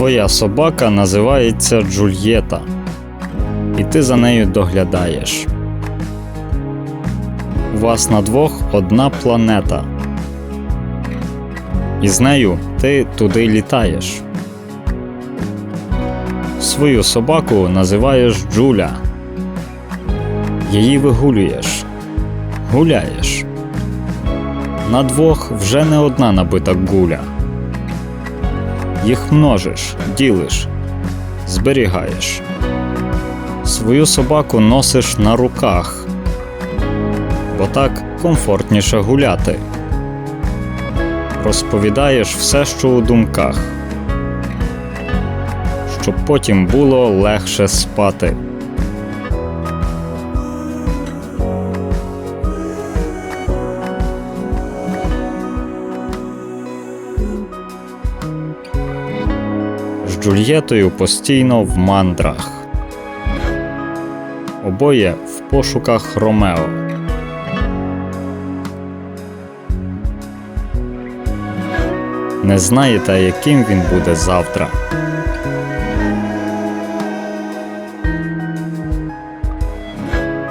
Твоя собака називається Джульєта, і ти за нею доглядаєш. У вас на двох одна планета. І з нею ти туди літаєш. Свою собаку називаєш Джуля. Її вигулюєш, гуляєш. На двох вже не одна набита гуля. Їх множиш, ділиш, зберігаєш. Свою собаку носиш на руках, бо так комфортніше гуляти. Розповідаєш все, що у думках, щоб потім було легше спати. Джульєтою постійно в мандрах. Обоє в пошуках Ромео. Не знаєте, яким він буде завтра.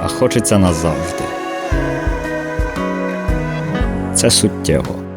А хочеться назавжди. Це суттєво.